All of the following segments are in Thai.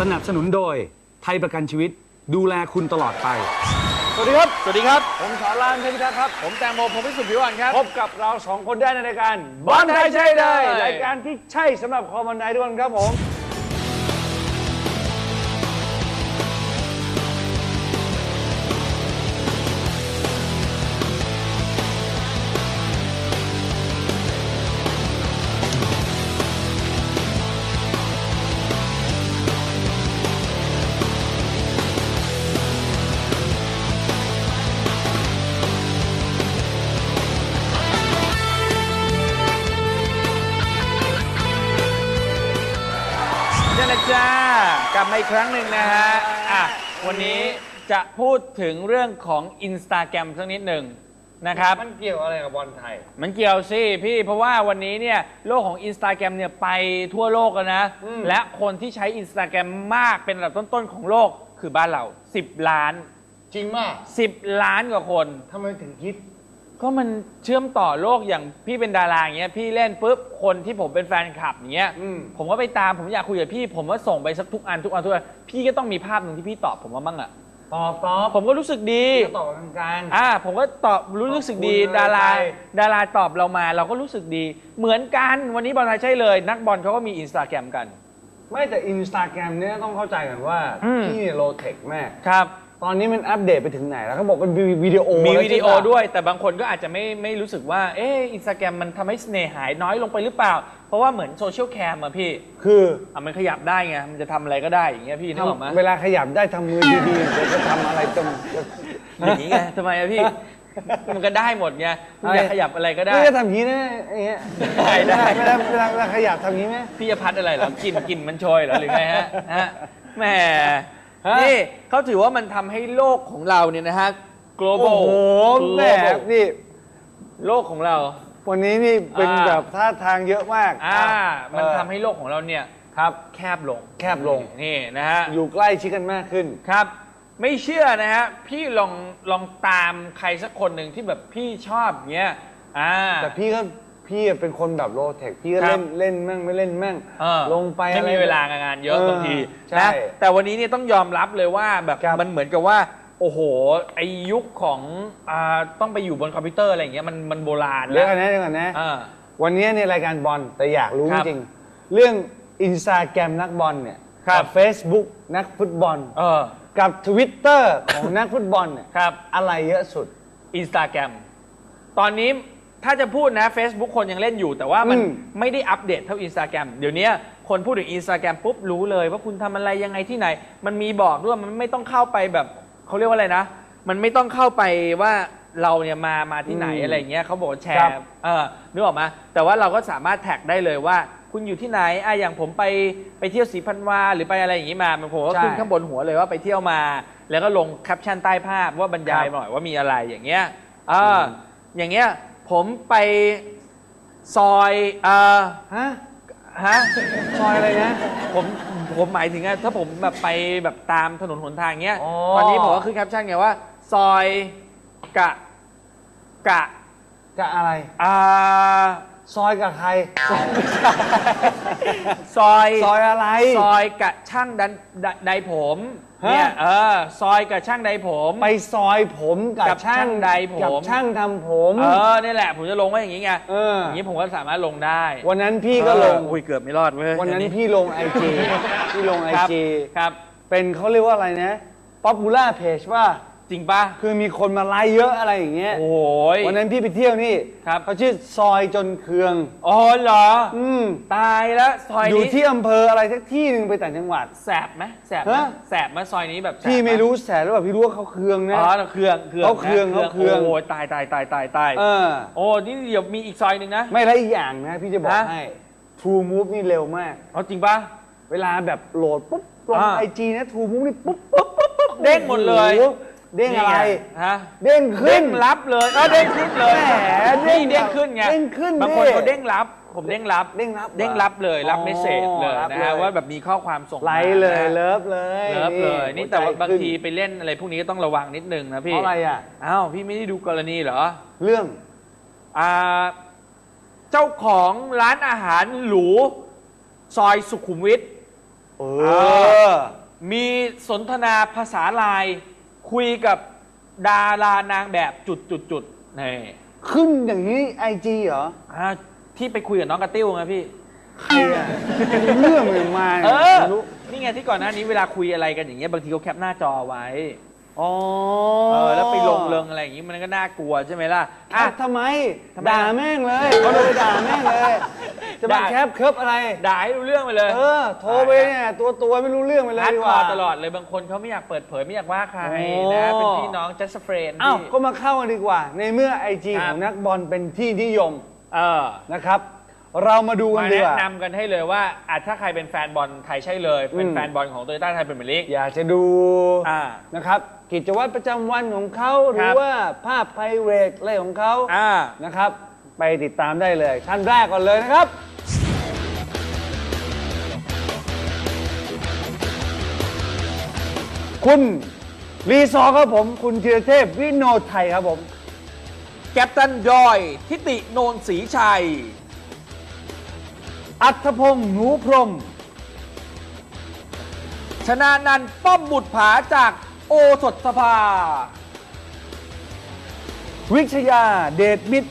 สนับสนุนโดยไทยประกันชีวิตดูแลคุณตลอดไป สวัสดีครับ สวัสดีครับ ผมสอนรามเทพิทักษ์ครับ ผมแตงโมผมพิสุทธิ์ผิวอ่อนครับ พบกับเราสองคนได้ในรายการบอลไทยใช่เลยรายการที่ใช่สำหรับคอมันไทยทุกคนครับผม จ้ากลับมาอีกครั้งหนึ่งนะฮะอะวันนี้จะพูดถึงเรื่องของ Instagram สักนิดหนึ่งนะครับ มันเกี่ยวอะไรกับบอลไทย มันเกี่ยวสิพี่เพราะว่าวันนี้เนี่ยโลกของ Instagram เนี่ยไปทั่วโลกแล้วนะ อืม และคนที่ใช้ Instagram มากเป็นระดับต้นๆของโลกคือบ้านเรา 10 ล้าน จริงมาก10 ล้านกว่าคน ทำไมถึงคิด ก็มันเชื่อมต่อโลกอย่างพี่เป็นดาราอย่างเงี้ยพี่เล่นปุ๊บคนที่ผมเป็นแฟนคลับอย่างเงี้ยอืม ผมก็ไปตามผมอยากคุยกับพี่ ผมก็ส่งไปสักทุกอันทุกอันทุกอันพี่ก็ต้องมีภาพหนึ่งที่พี่ตอบผมมาบ้างอะตอบตอบผมก็รู้สึกดีตอบกลาง อ่าผมก็ตอบรู้สึกดีขอบคุณดาราเลยดาราตอบเรามาเราก็รู้สึกดี เหมือนกันวันนี้บอลไทยใช่เลย นักบอลเขาก็มีอินสตาแกรมกัน ๆไม่แต่อินสตาแกรมเนี่ยต้องเข้าใจกันว่าอืม พี่เนี่ยโลเทคแม่ครับ ตอนนี้มันอัปเดตไปถึงไหนแล้วเขาบอกเป็นวิดีโอมีแล้วิดีโอใช่ปะด้วย แต่บางคนก็อาจจะไม่ไม่รู้สึกว่า เอออินสตาแกรมมันทำให้เสน่ห์หายน้อยลงไปหรือเปล่า เพราะว่าเหมือนโซเชียลแคมอะพี่คืออะมันขยับได้ไง มันจะทำอะไรก็ได้อย่างเงี้ยพี่นึกออกไหมทำเวลาขยับได้ทำมือดีๆเดี๋ยวจะทำอะไรตรงอย่างนี้ไงทำไมอะพี่ มันก็ได้หมดไงคุณอยากขยับอะไรก็ได้ นี่จะทำอย่างนี้นะอย่างเงี้ยได้ได้ เวลาเวลาเวลาขยับทำอย่างนี้ไหมพี่จะพัดอะไรเหรอกลิ่นกลิ่นมันโชยเหรอหรือไงฮะฮะแหม ฮะ นี่เขาถือว่ามันทำให้โลกของเราเนี่ยนะฮะ global โอ้โหแม่ global นี่ โลกของเรา วันนี้นี่เป็นอ่า แบบท่าทางเยอะมากอ่า มันเออทำให้โลกของเราเนี่ยครับ แคบลงแคบลง นี่นะฮะ อยู่ใกล้ชิดกันมากขึ้น ครับ ไม่เชื่อนะฮะ พี่ลองลองตามใครสักคนหนึ่งที่แบบพี่ชอบเงี้ยอ่าแต่พี่ก็ พี่เป็นคนแบบโลเทคพี่ก็ครัเล่บนเล่นมั่งไม่เล่นมั่งเออลงไปไม่อะไรมีเวลางานเยอะเออบางทีใช่นะแต่วันนี้เนี่ยต้องยอมรับเลยว่าแบบครับมันเหมือนกับว่า โอ้โหไอยุคของอ่าต้องไปอยู่บนคอมพิวเตอร์อะไรอย่างเงี้ยมันมันโบราณเดี๋ยวแล้วกันนะเดี๋ยวกันนะ อ่า วันนี้ในรายการบอลแต่อยากรู้คจรับริงๆเรื่องอินสตาแกรมนักบอลเนี่ยครับ กัเฟซบุ๊กนักฟุตบอล เออกับ Twitter ของนักฟุตบอลเนี่ยครับ อะไรเยอะสุด อินสตาแกรมตอนนี้ ถ้าจะพูดนะ Facebook คนยังเล่นอยู่ แต่ว่ามันอืม ไม่ได้อัปเดตเท่าอินสตาแกรมเดี๋ยวนี้คนพูดถึงอินสตาแกรมปุ๊บรู้เลยว่าคุณทำอะไรยังไงที่ไหน มันมีบอกด้วยมันไม่ต้องเข้าไปแบบเขาเรียกว่าอะไรนะ มันไม่ต้องเข้าไปว่าเราเนี่ยมามาที่ไหนอืมอะไรอย่างเงี้ยเขาบอกว่าแชครัร์บเออนึกออกมาแต่ว่าเราก็สามารถแท็กได้เลยว่า คุณอยู่ที่ไหนอะอย่างผมไปไปเที่ยวสีพันวาหรือไปอะไรอย่างงี้มามันผมก็ขึ้นข้างบนหัวเลยว่าไปเที่ยวมา แล้วก็ลงแคปชั่นใต้ภาพว่าบรรยายหน่อยว่ามีอะไรอย่างเงี้ย เออออย่างเงี้ย ผมไปซอยเอ่อฮะฮะ ซอยอะไรนะ ผมผมหมายถึงอะถ้าผมแบบไปแบบตามถนนหนทางเงี้ย อ๋อ ตอนนี้ผมก็ขึ้นแคปชั่นไงว่า ซอยกะกะจะอะไร อ่าซอยกับใคร ซอยซอยอะไร ซอยกะช่างดันดใดผมฮะ เนี่ยเออซอยกะช่างใดผม ไปซอยผมกับกับช่างช่างใดผม กับช่างทำผมเออนี่แหละผมจะลงไว้อย่างงี้ไงเอออย่างงี้ผมก็สามารถลงได้ วันนั้นพี่ก็ลงเอออุ้ยเกือบไม่รอดเว้ยวันนั้นอัพี่ลงไอจีพี่ลงไอครับจีครับ เป็นเขาเรียกว่าอะไรนะ ป๊อปปูล่าเพจว่า จริงป่ะ คือมีคนมาไลค์เยอะอะไรอย่างเงี้ยโอ้ย วันนั้นพี่ไปเที่ยวนี่ครับ เขาชื่อซอยจนเคือง อ๋อเหรอ อืมตายแล้วซอยอยู่นี้ที่อำเภออะไรสักที่หนึ่งไปต่างจังหวัด แสบไหมแสบไหมฮะ แสบไหมซอยนี้แบบแสบหพี่ไม่รู้แสนหรือเปล่าพี่รู้ว่าเขาเคืองนะ อ๋อเครื่องเครื่องเขาเครื่องนะเขาเครื่อง โอ้ยตายตายตายตายตายเออ โอ้นี่เดี๋ยวมีอีกซอยหนึ่งนะ ไม่แล้วอีกอย่างนะ พี่จะบอกฮะ ให้ True Move นี่เร็วมาก เอาจริงป่ะ เวลาแบบโหลดปุ๊บลงอ่าไอจีนะ True Move นี่ปุ๊บปุ๊บปุ๊บปุ๊บเด้งหมดเลย โอ้โเด้งอะไรนี่งฮะเด้งขึ้เด้น งรับเลยเออเด้งขึ้นเลยแหมเด้นี่งเด้งขึ้นไงเด้งขึ้นบางคนดิเขาเด้งรับ ผมเด้งรับเด้งรับเด้งรับเลยรับอ๋อเมสเซจเลยรับนะเลฮะยว่าแบบมีข้อความส่งมาไลค์เลยนะเลิฟเลยเลิฟเลยนี่แต่ว่าหัใจบางขึ้นทีไปเล่นอะไรพวกนี้ก็ต้องระวังนิดนึงนะเพพี่ราะอะไรอะ อ้าวพี่ไม่ได้ดูกรณีเหรอเรื่อง อ่าเจ้าของร้านอาหารหรูซอยสุขุมวิท เออ มีสนทนาภาษาไลน์ คุยกับดารานางแบบจุดจุดจุดๆนี่ขึ้นอย่างนี้ไอจีเหรออ่าที่ไปคุยกับน้องกระติ้วไงพี่ ใครอะเรื่องเลยมาเออไม่รู้นี่ไงที่ก่อนหน้านี้เวลาคุยอะไรกันอย่างเงี้ยบางทีเขาแคปหน้าจอไว้ อ๋อเออแล้วไปลงเริงอะไรอย่างงี้มันก็น่ากลัวใช่ไหมล่ะอะอะทำไม ทำไมด่าแม่งเลยเขาเลยด่าแม่งเลย จะมาด่า แคปเคิร์ฟอะไร ด่าให้รู้เรื่องไปเลย เออ โทรไปเนี่ยตัวตัวไม่รู้เรื่องไปเลยฮาร์ดดีคกอว่า ร์ตลอดเลยบางคนเขาไม่อยากเปิดเผยไม่อยากว่าใครโอ้นะเป็นพี่น้อง just a friend อ้าวพี่ก็มาเข้ากันดีกว่า ในเมื่อไอจีคขรับองนักบอลเป็นที่นิยมเออ นะครับ เรามาดูกันมาดีแนะกว่านำกันให้เลยว่าอาจถ้าใครเป็นแฟนบอลไทยใช่เลย เป็นอืมแฟนบอลของโตโยต้าไทยเป็นเมลิกอยากจะดูอ่านะครับ กิจวัตรประจำวันของเขาหครืรัอบ ว่าภาพไพรเวทอะไรของเขาอ่า นะครับ ไปติดตามได้เลยท่านแรกก่อนเลยนะครับ คุณรีซอร์ครับผม คุณธีรเทพวิโนไทยครับผม แกปตันยอย ทิติโนนศรีชัย อัธพงษ์หนูพรหมชนะนันท์ป้อมบุตรผาจากโอสถสภา วิชยาเดชมิตร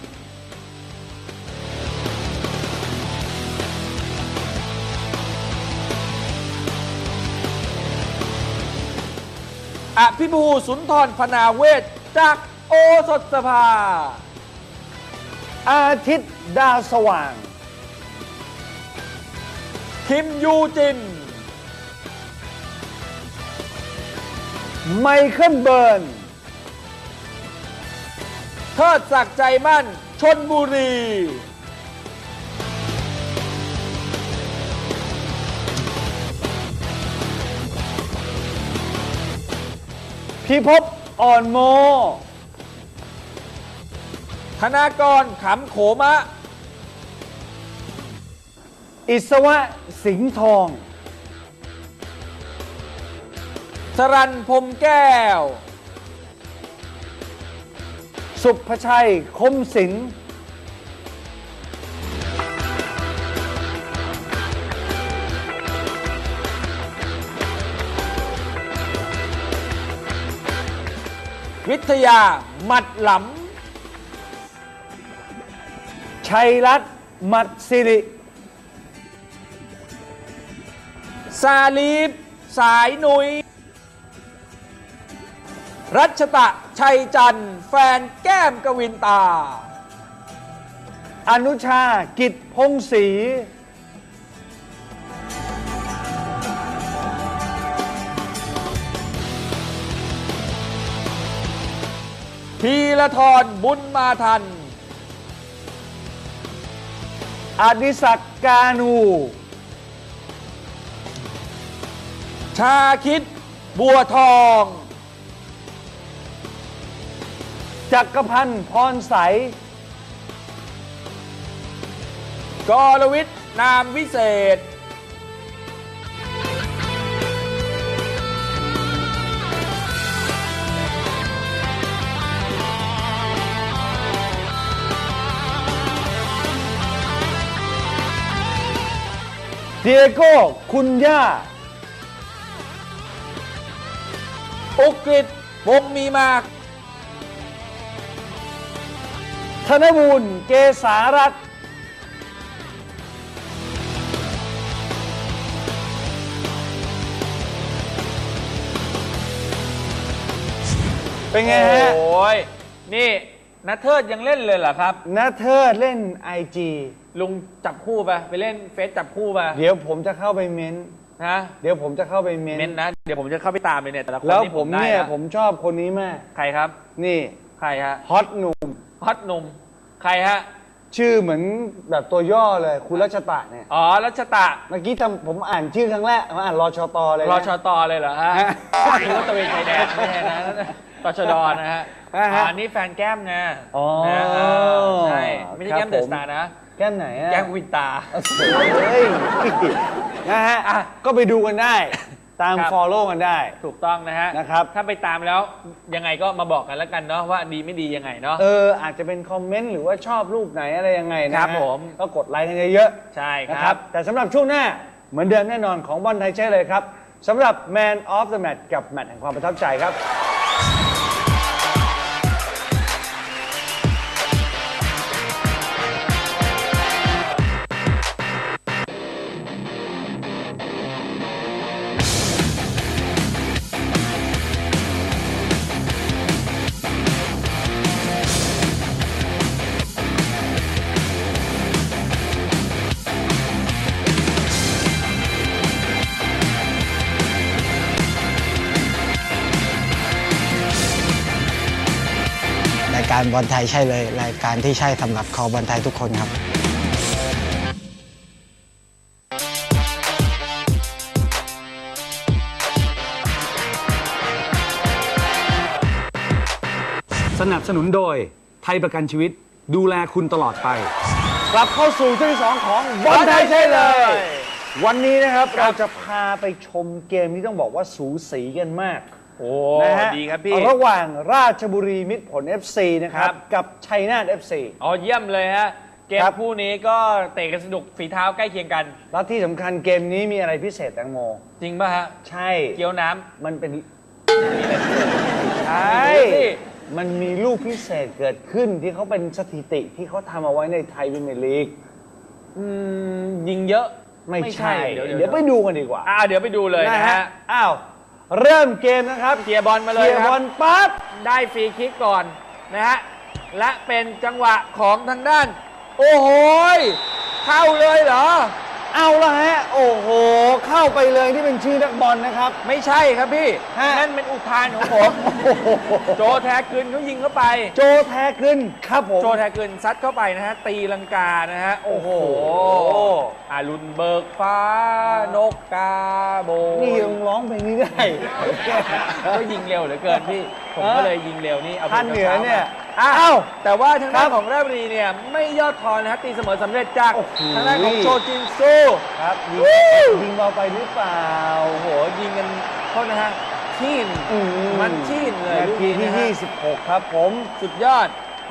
อภิบูสุนทรพนาเวศจากโอสถสภา อาทิตย์ดาวสว่าง คิมยูจิน ไมเคิลเบิร์นเทิดศักดิ์ใจมั่น ชนบุรี พิภพอ่อนโม ธนากรขำโขมะ อิสวะสิงห์ทอง สรันพรมแก้ว สุภชัยคมสิงห์วิทยาหมัดหลำชัยรัตน์มัดสิริ ซาลีฟสายหนุย รัชตะ ชัยจันทร์ แฟนแก้มกวินตา อนุชา กิจพงศรีพีละทรบุญมาทัน อดิศักดิ์กานู ชาคิด บัวทอง จักรพันธ์พรใส กรวิทย์นามวิเศษ เดียโก้ คุณย่า อุกฤษวงมีมาก ธนบูรณ์เกษารัตน์เป็นไงฮะ โอ้ยนี่นัทเทิดยังเล่นเลยเหรอครับนัทเทิดเล่นไอจีลุงจับคู่ไปไปเล่นเฟซจับคู่ไป เดี๋ยวผมจะเข้าไปเม้นต์ นะ เดี๋ยวผมจะเข้าไปเม้นเม้นต์ต์นะ เดี๋ยวผมจะเข้าไปตามเลยเนี่ยแต่ละคนแล้วนี่ผมได้เนี่ยนะผมชอบคนนี้มาก ใครครับ นี่ใครฮะฮอตหนุ่มฮอตหนุ่มใครฮะ ชื่อเหมือนแบบตัวย่อเลย คุณรัชตะเนี่ย อ๋อรัชตะเมื่อกี้ทำผมอ่านชื่อครั้งแรกผมอ่านรอชตเลยนะ รอชตอเลยเหรอฮะฮะนี่ก็ตะเวนชายแดนไม่ใช่นะตชดนะฮะฮะฮะอันนี้แฟนแก้มไงอ๋อนะฮะใช่ไม่ใช่ครับแก้มเดอะผมสตาร์นะ แก้มไหนอะแก้มวินตา เฮ้ยนะฮะอะก็ไปดูกันได้ ตาม ครับ follow กันได้ ถูกต้องนะฮะนะครับ ถ้าไปตามแล้วยังไงก็มาบอกกันแล้วกันเนาะว่าดีไม่ดียังไงเนาะ เออ อาจจะเป็นคอมเมนต์หรือว่าชอบรูปไหนอะไรยังไงนะฮะครับผม ก็กดไลค์กันเยอะใช่ๆนะคครัรับ บ แต่สำหรับช่วงหน้าเหมือนเดิมแน่นอนของบอลไทยใช่เลยครับสำหรับ Man of the Match กับแมตช์แห่งความประทับใจครับ บอลไทยใช่เลย รายการที่ใช่สำหรับคอบอลไทยทุกคนครับ สนับสนุนโดยไทยประกันชีวิตดูแลคุณตลอดไป กลับเข้าสู่ช่วงที่สองของบอลไทยใช่เลย วันนี้นะครับเราจะพาไปชมเกมที่ต้องบอกว่าสูสีกันมาก โอ้นะฮะดีครับพี่ ระหว่างราชบุรีมิตรผล FC นะครับ ครับ กับชัยนาท FC อ๋อเยี่ยมเลยฮะ เกมครับ คู่นี้ก็เตะกันสนุกฝีเท้าใกล้เคียงกัน แล้วที่สำคัญเกมนี้มีอะไรพิเศษแตงโม จริงป่ะฮะ ใช่ เกี๊ยวน้ำ มันเป็นใช่ดูสิ มันมีลูกพิเศษเกิดขึ้นที่เขาเป็นสถิติที่เขาทำเอาไว้ในไทยพิมยร์ลีก อืมยิงเยอะไม่ใช่ เดี๋ยวเดี๋ยวไปดูกันดีกว่า อ่าเดี๋ยวไปดูเลยนะฮะ อ้าว เริ่มเกมนะครับเคลียร์บอลมาเลเคยลียร์ครับบอลปั๊บได้ฟรีคิกก่อนนะฮะและเป็นจังหวะของทางด้าน โอ้โหยเข้าเลยเหรอ เอาละฮะ โอ้โห เข้าไปเลยที่เป็นชื่อนักบอลนะครับ ไม่ใช่ครับพี่ ฮะ นั่นเป็นอุทานของผม โจแทกึนเขายิงเข้าไป โจแท้ขึ้นครับผม โจแทกึนซัดเข้าไปนะฮะ ตีลังกานะฮะโอ้โหโอ้โหอารุณเบิกฟ้า นกกาโบยนี่ยังร้องเพลงนี้ได้ ก็ยิงเร็วเหลือเกินพี่ ผมก็เลยยิงเร็วนี่เอาไปท่านเหนือเนี่ย อ้าอ้าววแต่ว่าทางด้าครันบของราชบุรีเนี่ยไม่ย่อท้อนะฮะตีเสมอสำเร็จจากโอ้โห ทางด้านของโจจินซูครับยิงยิงเบาไปหรือเปล่าโอ้โหยิงกันโทษนะฮะชีนอืมันชีนเลยนาลูกทีนี้ที่นะฮะ26 ครับผม สุดยอด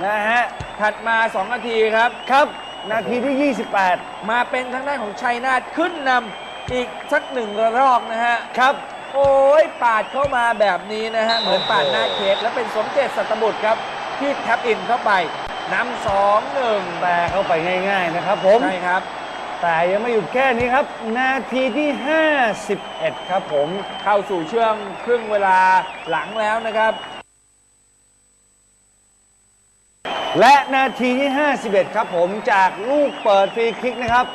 นะฮะ ถัดมา 2 นาทีครับ ครับ นาทีที่ 28 มาเป็นทางด้านของชัยนาทขึ้นนำอีกสักหนึ่งระลอกนะฮะ ครับ โอ้ยปาดเข้ามาแบบนี้นะฮะ เหมือนปาดหน้าเค้กแล้วเป็นสมเจตสัตบุตรครับ ที่แท็บอินเข้าไปนำสองหนึ่งแปลเข้าไปง่ายๆนะครับผม ใช่ครับ แต่ยังไม่หยุดแค่นี้ครับ นาทีที่ 51 ครับผม เข้าสู่ช่วงครึ่งเวลาหลังแล้วนะครับ และนาทีที่ 51 ครับผมจากลูกเปิดฟรีคิกนะครับ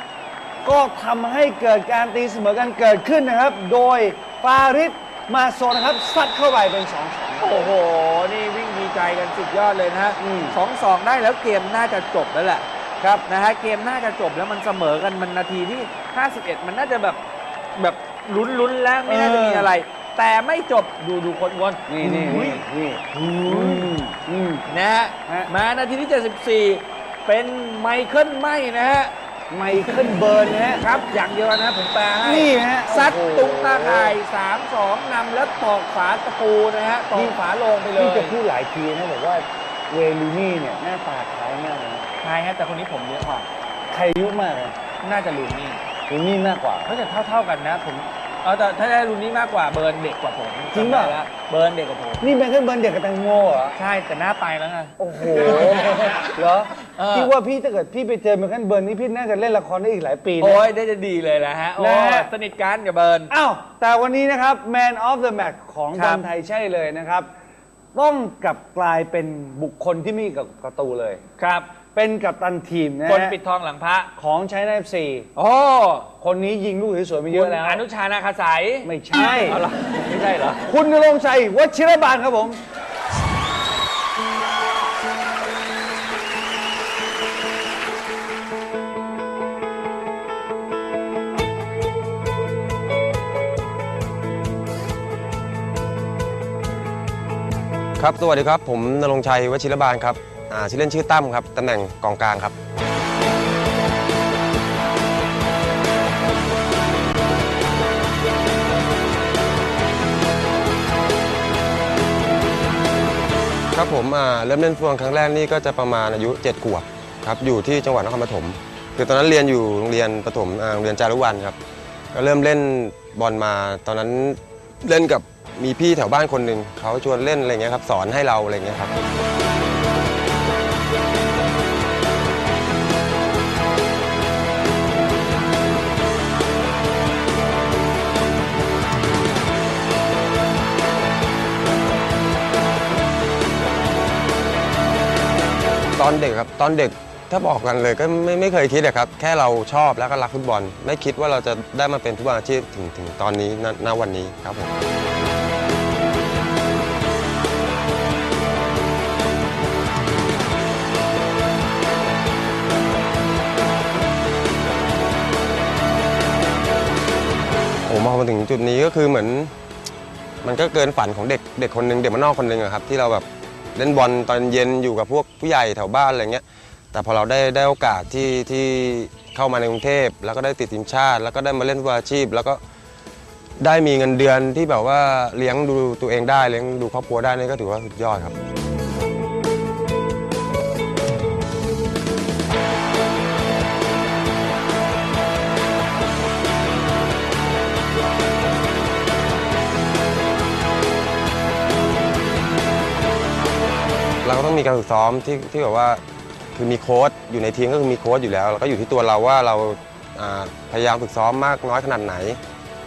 ก็ทำให้เกิดการตีเสมอกันเกิดขึ้นนะครับ โดยฟาริสมาโซนะครับซัดเข้าไปเป็น2-2โอ้โห นี่วิ่งดี ใจกันสุดยอดเลยนะฮะอืมสองสองได้แล้วเกมน่าจะจบแล้วแหละครับนะฮะเกมน่าจะจบแล้วมันเสมอกันมันนาทีที่ 51 มันน่าจะแบบแบบลุ้นๆแล้วไม่น่าจะมีอะไร แต่ไม่จบดูดูคนวนนี่นี่อุ้ยนี่นี่อืมอืมนะฮะฮะมานาทีที่ 74 เป็นไมเคิลไม่นะฮะ ไมเคิลเบิร์นนะฮะครับ อย่างเดียวนะผมแปลให้นี่ฮะซัดโอ้โหตุ้งตาข่าย 3-2นำแล้วตอกฝาตะปูนะฮะตอกฝาโลงไปเลยนี่จะพูดหลายทีนะบอกว่าเวลูนี่เนี่ยหน้าตาคล้ายมากเลยนะใช่ฮะแต่คนนี้ผมเยอะกว่าใครอายุมากเลยน่าจะลูนี่ลูนี่มากกว่าเขาจะเท่า ๆกันนะผม เอาแต่ถ้าได้ลูนี่มากกว่าเบิร์นเด็กกว่าผมจริงป่ะจำได้แล้วเบิร์นเด็กกว่าผม นี่ไมเคิลเบิร์นเด็กกับแตงโมเหรอ ใช่แต่หน้าไปแล้วไง โอ้โห เหรอเออ พี่ว่าพี่ถ้าเกิดพี่ไปเจอไมเคิลเบิร์นนี่พี่น่าจะเล่นละครได้อีกหลายปีนะ โอ้ยได้จะดีเลยนะฮะโอ้นะฮะ สนิทกันกับเบิร์น อ้าวแต่วันนี้นะครับ Man of the Match ของครับอบลไทยใช่เลยนะครับ ต้องกลับกลายเป็นบุคคลที่ไมมีกับประตูเลย ครับ เป็นกัปตันทีมนะคนฮะปิดทองหลังพระของชัยนาทซีโอ้คนนี้ยิงลูกสวยๆมาเยคุอะณแล้ว อนุชานาคาสายไม่ใช่ เอาเหรอไม่ใช่เหรอ คุณนรงค์ชัยวชิรบาลครับผม ครับ สวัสดีครับ ผมนรงค์ชัยวชิรบาลครับ อ่าชื่อเล่นชื่อตั้มครับตำแหน่งกองกลางครับ ครับผมอ่าเริ่มเล่นฟุตบอลครั้งแรกนี่ก็จะประมาณอายุ 7 ขวบครับอยู่ที่จังหวัดนครปฐมคือตอนนั้นเรียนอยู่โรงเรียนประถมอ่าโรงเรียนจารุวรรณครับก็เริ่มเล่นบอลมาตอนนั้นเล่นกับมีพี่แถวบ้านคนหนึ่งเขาชวนเล่นอะไรเงี้ยครับสอนให้เราอะไรเงี้ยครับ ตอนเด็กครับตอนเด็กถ้าบอกกันเลยก็ไม่ไม่เคยคิดอะครับ แค่เราชอบแล้วก็รักฟุตบอล ไม่คิดว่าเราจะได้มาเป็นฟุตบอลอาชีพถึงถึงตอนนี้ณณวันนี้ครับผมผมมองมาถึงจุดนี้ก็คือเหมือน มันก็เกินฝันของเด็กเด็กคนหนึ่งเด็กมานนอกคนหนึ่งอะครับที่เราแบบ เล่นบอลตอนเย็นอยู่กับพวกผู้ใหญ่แถวบ้านอะไรเงี้ยแต่พอเราได้ได้โอกาสที่ที่เข้ามาในกรุงเทพแล้วก็ได้ติดทีมชาติ แล้วก็ได้มาเล่นฟุตบอลอาชีพ แล้วก็ได้มีเงินเดือนที่แบบว่าเลี้ยงดูตัวเองได้เลี้ยงดูครอบครัวได้นี่ก็ถือว่าสุดยอดครับ มีการฝึกซ้อมที่ที่แบบว่าคือมีโค้ดอยู่ในทีมก็คือมีโค้ดอยู่แล้วแล้วก็อยู่ที่ตัวเราว่าเราอ่าพยายามฝึกซ้อมมากน้อยขนาดไหน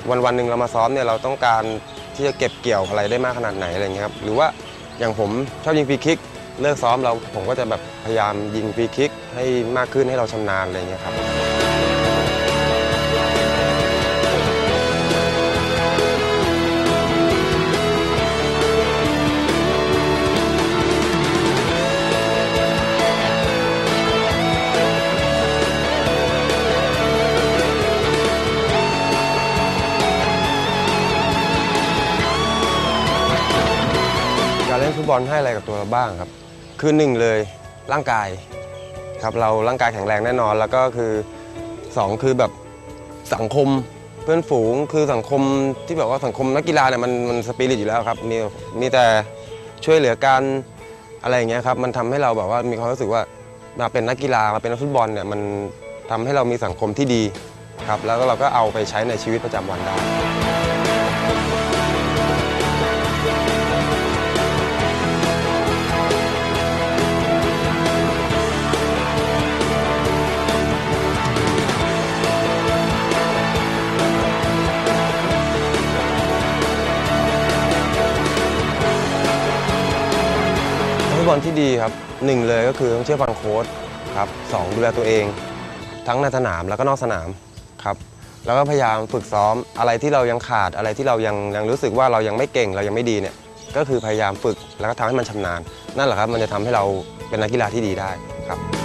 วันวันหนึ่งเรามาซ้อมเนี่ยเราต้องการที่จะเก็บเกี่ยวอะไรได้มากขนาดไหนอะไรเงี้ยครับหรือว่าอย่างผมชอบยิงฟรีคิกเลิกซ้อมเราผมก็จะแบบพยายามยิงฟรีคิกให้มากขึ้นให้เราชำนาญอะไรเงี้ยครับ ฟุตบอลให้อะไรกับตัวเราบ้างครับ คือหนึ่งเลยร่างกายครับเราร่างกายแข็งแรงแน่นอน แล้วก็คือสองคือแบบสังคมเพื่อนฝูงคือสังคมที่แบบว่าสังคมนักกีฬาเนี่ยมันมันสปิริตอยู่แล้วครับมีมีแต่ช่วยเหลือกันอะไรอย่างเงี้ยครับมันทำให้เราแบบว่ามีความรู้สึกว่ามาเป็นนักกีฬามาเป็นนักฟุตบอลเนี่ยมันทำให้เรามีสังคมที่ดีครับแล้วก็เราก็เอาไปใช้ในชีวิตประจำวันได้ ตบอลที่ดีครับหนึ่งเลยก็คือต้องเชื่อฟังโค้ชครับสองดูแลตัวเอง ทั้งในสนามแล้วก็นอกสนามครับแล้วก็พยายามฝึกซ้อมอะไรที่เรายังขาดอะไรที่เรายังยังรู้สึกว่าเรายังไม่เก่งเรายังไม่ดีเนี่ยก็คือพยายามฝึกแล้วก็ทำให้มันชำนาญ นั่นแหละครับมันจะทำให้เราเป็นนักกีฬาที่ดีได้ครับ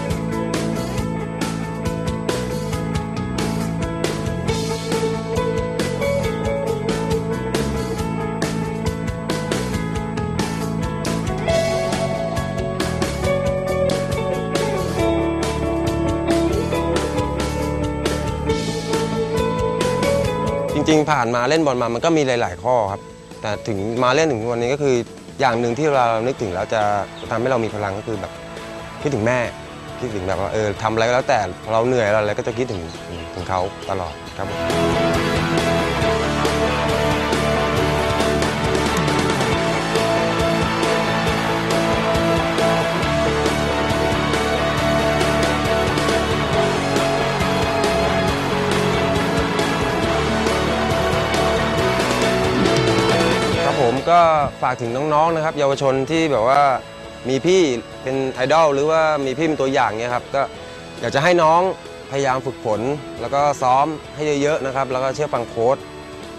ริง ๆ ผ่านมาเล่นบอลมามันก็มีหลาย ๆ ข้อครับ แต่ถึงมาเล่นถึงวันนี้ก็คืออย่างหนึ่งที่เรานึกถึงแล้วจะทำให้เรามีพลังก็คือแบบคิดถึงแม่คิดถึงแบบว่าเออทำอะไรก็แล้วแต่พอเราเหนื่อยเราอะไรก็จะคิดถึงถึงถึงเขาตลอดครับผม ก็ฝากถึงน้องๆนะครับ เยาวชนที่แบบว่ามีพี่เป็นไอดอลหรือว่ามีพี่เป็นตัวอย่างเนี่ยครับก็อยากจะให้น้องพยายามฝึกฝน แล้วก็ซ้อมให้เยอะๆนะครับ แล้วก็เชื่อฟังโค้ช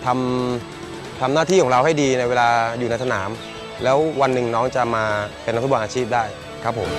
ทำทำหน้าที่ของเราให้ดีในเวลาอยู่ในสนาม แล้ววันหนึ่งน้องจะมาเป็นนักฟุตบอลอาชีพได้ครับผม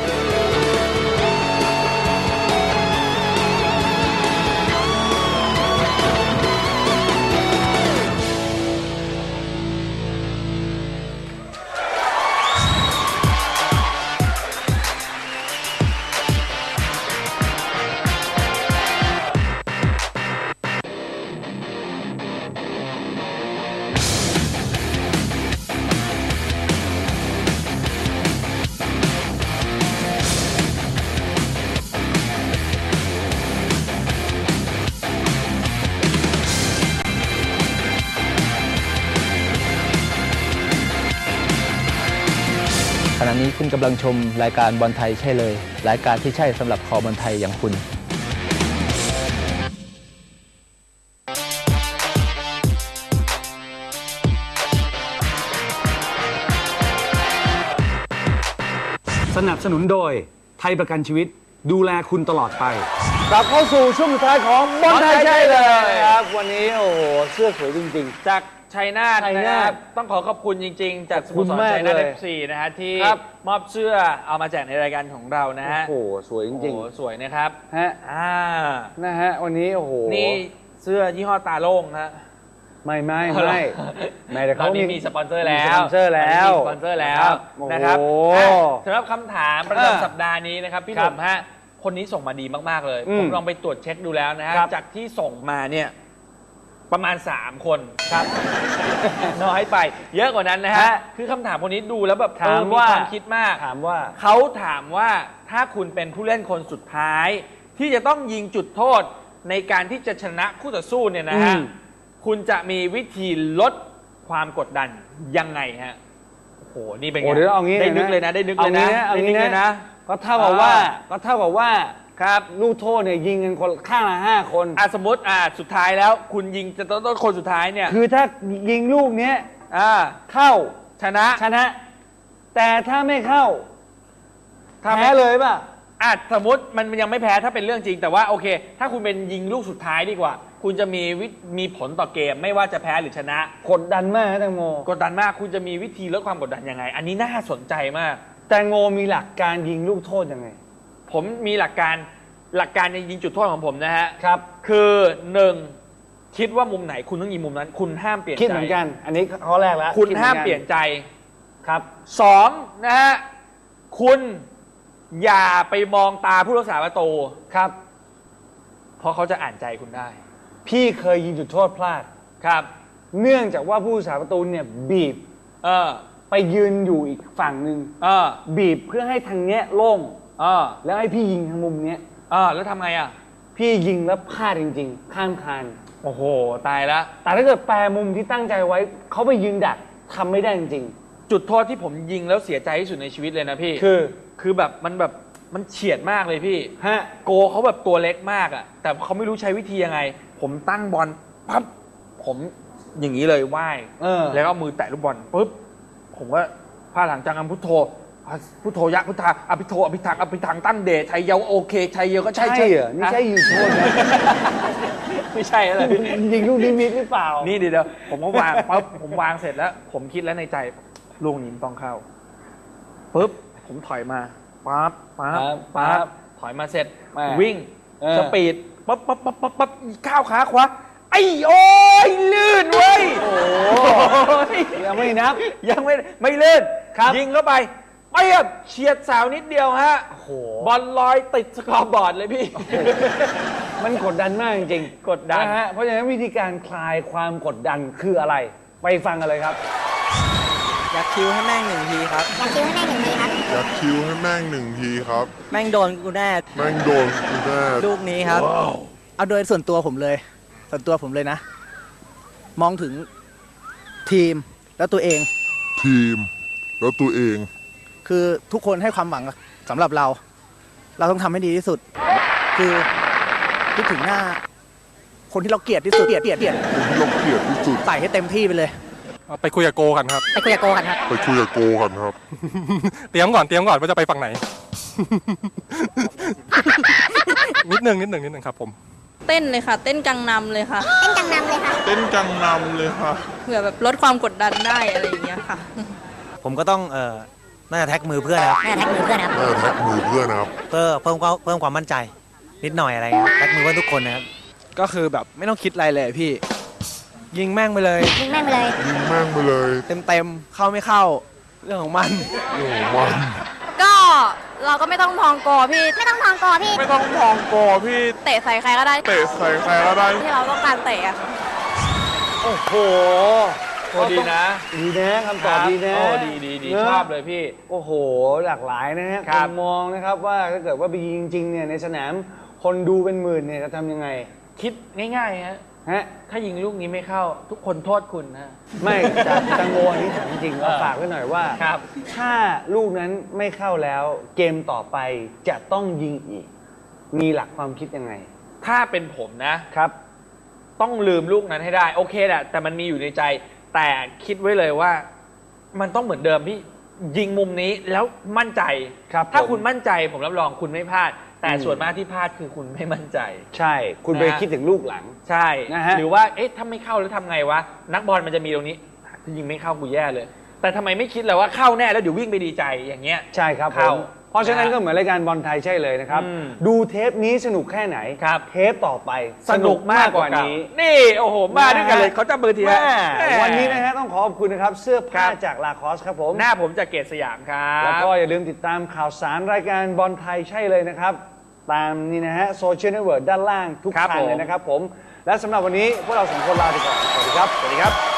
กำลังชมรายการบอลไทยใช่เลย รายการที่ใช่สำหรับคอบอลไทยอย่างคุณ สนับสนุนโดยไทยประกันชีวิตดูแลคุณตลอดไป กลับเข้าสู่ช่วงสุดท้ายของบอลไทยบอลไทยใช่เลยใช่เลยครับ วันนี้โอ้โหเสื้อสวยจริงจาก ชัยนาทชัยนะนาคทรับต้องขอขอบคุณจริง ๆ จากสขอบคุโมณสรมากชัยนาทเลเอยฟซีนะฮะที่ครับ มอบเสื้อเอามาแจกในรายการของเรานะๆฮะโอ้โห สวยจริงโอ้โหสวยนะครับๆฮะอ่านะฮะวันนี้โอ้โหนี่เสื้อยี่ห้อตาโล่งฮะ ไม่ไม่ไม่ไม่แต่ตอเขานนี้มีมีสปอนเซอร์แล้วมีสปอนเซอร์แล้วตนนี้มีสปอนเซอร์แล้วครับนะครับโอ้โห อะสำหรับคำถามประอ่าจำสัปดาห์นี้นะครับพี่หครันุ่บมฮะคนนี้ส่งมาดีมากๆเลย อืมผมลองไปตรวจเช็คดูแล้วนะฮะครับ จากที่ส่งมาเนี่ย ประมาณ 3 คนครับ น้อยไป เยอะกว่านั้นนะฮะ ฮะคือคำถามคนนี้ดูแล้วแบบถามเออว่า ความคิดมาก ถามว่า เขาถามว่าถ้าคุณเป็นผู้เล่นคนสุดท้าย ที่จะต้องยิงจุดโทษในการที่จะชนะคู่ต่อสู้เนี่ยนะฮะ อืม คุณจะมีวิธีลดความกดดันยังไงฮะ โอ้โห นี่เป็นไงโอ้เดี๋ยวเอางี้ได้นึกเลยนะ ได้นึกเลยนะเอาได้งี้นึกนะเลยนะ ก็เท่ากับว่า อ่า ก็เท่ากับว่า ครับลูกโทษเนี่ยยิงกันคนข้างละห้าคน อะสมมติอะสุดท้ายแล้วคุณยิงจะต้องต้องคนสุดท้ายเนี่ยคือถ้ายิงลูกเนี้ยอ่าเข้าชนะชนะ แต่ถ้าไม่เข้าถ้าไม่แพ้เลยป่ะ อะสมมติมันยังไม่แพ้ถ้าเป็นเรื่องจริง แต่ว่าโอเค ถ้าคุณเป็นยิงลูกสุดท้ายดีกว่า คุณจะมีวิมีผลต่อเกมไม่ว่าจะแพ้หรือชนะ กดดันมากนะแตงโม กดดันมากคุณจะมีวิธีลดความกดดันยังไง อันนี้น่าสนใจมาก แตงโมมีหลักการยิงลูกโทษยังไง ผมมีหลักการหลักการในยิงจุดโทษของผมนะฮะครับ คือหนึ่งคิดว่ามุมไหนคุณต้องยิงมุมนั้น คุณห้ามเปลี่ยนคิดใจเหมือนกัน อันนี้ข้อแรกแล้วคุณดห้ามอกัเปลี่ยนใจครับสองนะฮะคุณอย่าไปมองตาผู้รักษาประตูครับ เพราะเขาจะอ่านใจคุณได้ พี่เคยยิงจุดโทษพลาดครับ เนื่องจากว่าผู้รักษาประตูเนี่ยบีบ เออ ไปยืนอยู่อีกฝั่งหนึ่งเออ บีบเพื่อให้ทางเนี้ยโล่งเออแล้วให้พี่ยิงทางมุมเนี้ยเออแล้วทำไงอะ พี่ยิงแล้วพลาดจริง ๆ ข้ามคานโอ้โห ตายละ แต่ถ้าเกิดแปรมุมที่ตั้งใจไว้เขาไปยืนดักทำไม่ได้จริง จุดโทษที่ผมยิงแล้วเสียใจที่สุดในชีวิตเลยนะพี่ ๆ คือคือแบบมันแบบมันเฉียดมากเลยพี่ ฮะ โกเขาแบบตัวเล็กมากอะแต่เขาไม่รู้ใช้วิธียังไง ผมตั้งบอลปั๊บผมอย่างนี้เลยไหว้เออ แล้วก็เอามือแตะลูกบอลปุ๊บผมก็พาหลังจากนั้นพุทโธอะ พุทโธยะพุทธาอภิโธอภิทังอภิทังตั้งเดชชัยเยาโอเคชัยเยาก็ใช่ใช่เหรอนี่ใช่ยิงโทษไหมไม่ใช่อะไรยิงลูกนิมิตหรือเปล่านี่เดี๋ยวๆผมก็วางปั๊บผมวางเสร็จแล้ว ผมคิดแล้วในใจลูกนี้มันต้องเข้าปุ๊บผมถอยมาปั๊บปั๊บปั๊บปั๊ปั๊บบถอยมาเสร็จแม่วิ่งเออ สปีดปั๊บปั๊บปั๊บปั๊บปั๊บก้าวขาขวาไอ้โอ้ยลื่นเว้ยโอ้ย ยังไม่นับ ยังไม่ไม่ลื่นครับยิงเข้าไป เปียบเฉียดเสาวนิดเดียวฮะโอ้โหบอลลอยติดสกอร์บอร์ดเลยพี่ มันกดดันมากจริงๆกดดัน นะฮะเพราะฉะนั้นวิธีการคลายความกดดันคืออะไร ไปฟังกันเลยครับ อยากคิวให้แม่งหนึ่งทีครับ อยากคิวให้แม่งหนึ่งทีครับ อยากคิวให้แม่งหนึ่งทีครับ แม่งโดนกูแน่ แม่งโดนกูแน่ลูกนี้ครับ เอาโดยส่วนตัวผมเลย ส่วนตัวผมเลยนะ มองถึงทีมแล้วตัวเอง ทีมแล้วตัวเอง คือทุกคนให้ความหวังสำหรับเรา เราต้องทำให้ดีที่สุด คือคิดถึงหน้า คนที่เราเกลียดที่สุดเกลียดเกลียดเกลียดคนที่เราเกลียดที่สุดใส่ให้เต็มที่ไปเลยไปคุยกับโกกันครับ ไปคุยกับโกกันครับ ไปคุยกับโกกันครับ เตรียมก่อนเตรียมก่อนว่าจะไปฝั่งไหน นิดนึงนิดนึงนิดนึงครับผม เต้นเลยค่ะ เต้นกังนำเลยค่ะ เต้นกังนำเลยค่ะ เต้นกังนำเลยค่ะเผื่อแบบลดความกดดันได้อะไรอย่างเงี้ยค่ะ ผมก็ต้องเอ่อ น่าจะแท็กมือเพื่อนครับแม่แท็กมือเพื่อนครับ น่าจะแท็กมือเพื่อนนะครับ เพื่อเพิ่มความเพิ่มความมั่นใจ นิดหน่อยอะไรเงี้ยแท็กมือเพื่อนทุกคนนะครับ ก็คือแบบไม่ต้องคิดอะไรเลยพี่ ยิงแม่งไปเลย ยิงแม่งไปเลย ยิงแม่งไปเลย เต็มเต็มๆเข้าไม่เข้า เรื่องของมันโอ้โหมัน ก็เราก็ไม่ต้องมองโกพี่ไม่ต้องมองกอพี่ ไม่ต้องมองกอพี่ เตะใส่ใครก็ได้ เตะใส่ใครก็ได้ ที่เราต้องการเตะอะค่ะโอ้โห โอ้ดีนะดีนะคำตอบดีนะโอ้ดีดีดีนะชอบเลยพี่ โอ้โห หลากหลายนะฮะครับณมองนะครับว่าถ้าเกิดว่าไปยิงจริงๆเนี่ยในสนามคนดูเป็นหมื่นเนี่ยจะทำยังไง คิดง่ายๆฮะฮะถ้ายิงลูกนี้ไม่เข้า ทุกคนโทษคุณนะไม่จะตังโมอันนี้ถามจริงๆว่าเออฝากไว้หน่อยว่าครับถ้าลูกนั้นไม่เข้าแล้ว เกมต่อไปจะต้องยิงอีก มีหลักความคิดยังไง ถ้าเป็นผมนะครับ ต้องลืมลูกนั้นให้ได้ โอเคแหละแต่มันมีอยู่ในใจ แต่คิดไว้เลยว่า มันต้องเหมือนเดิมพี่ยิงมุมนี้แล้วมั่นใจ ครับถ้าผม คุณมั่นใจผมรับรองคุณไม่พลาด แต่อืมส่วนมากที่พลาดคือคุณไม่มั่นใจ ใช่ คุณไปนะฮะ คิดถึงลูกหลัง ใช่ นะฮะ หรือว่า เอ๊ะ ถ้าไม่เข้าแล้วทำไงวะ นักบอลมันจะมีตรงนี้ถ้ายิงไม่เข้ากูแย่เลย แต่ทำไมไม่คิดเลยว่าเข้าแน่แล้วเดี๋ยววิ่งไปดีใจอย่างเงี้ย ใช่ครับผเข้า ม เพราะฉะนั้นนะฮะก็เหมือนรายการบอลไทยใช่เลยนะครับอืมดูเทปนี้สนุกแค่ไหนครับเทปต่อไปสนุกมากกว่านี้นี้ นี่โอ้โห มาด้วยกันเลยเขาจับมือทีแม่แม่วันนี้นะฮะต้องขอขอบคุณนะครับ เสื้อผ้าครับจากลาคอสครับผม หน้าผมจากเกตสยามครับ แล้วก็อย่าลืมติดตามข่าวสารรายการบอลไทยใช่เลยนะครับ ตามนี่นะฮะโซเชียลเน็ตเวิร์กด้านล่างทุกครับทางเลผยมนะครับผม และสำหรับวันนี้พวกเราสองคนลาไปก่อน สวัสดีครับ สวัสดีครับ